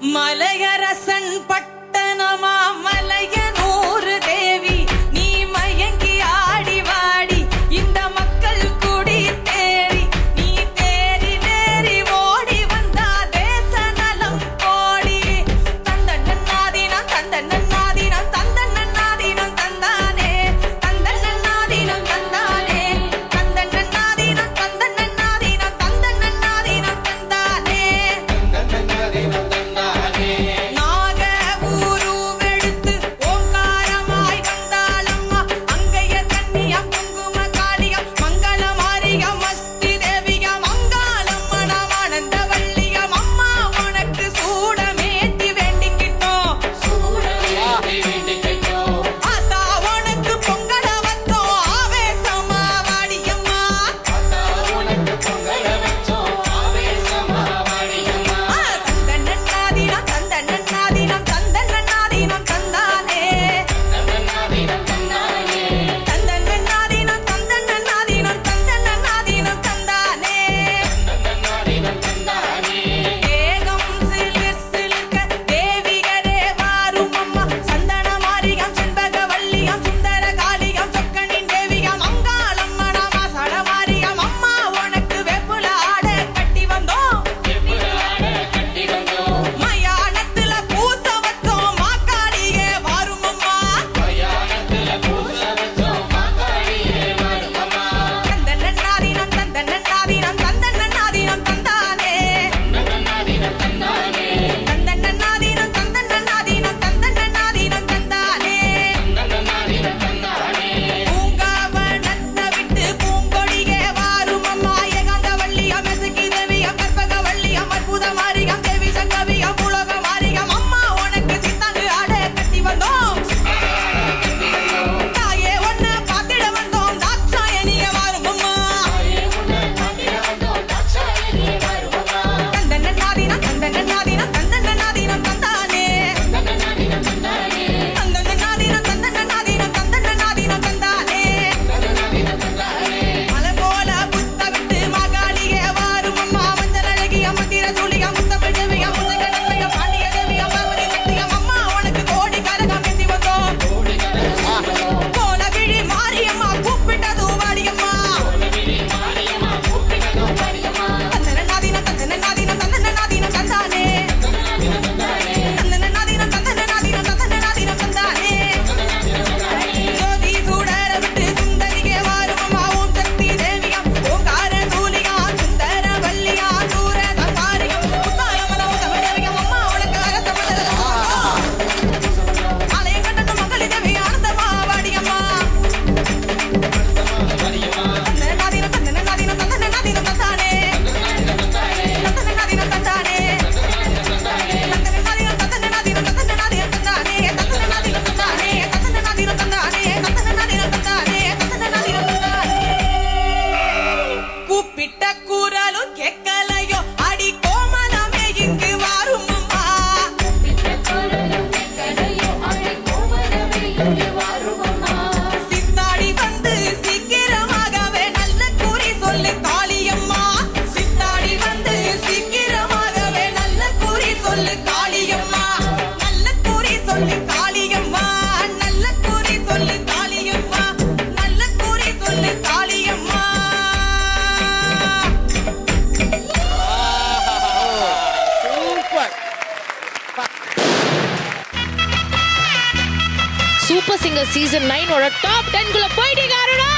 மலையரசன் பட்டணமா மலைய super singer season நைனோட டாப் டென்குள்ள போயிட்டீங்க அருணா.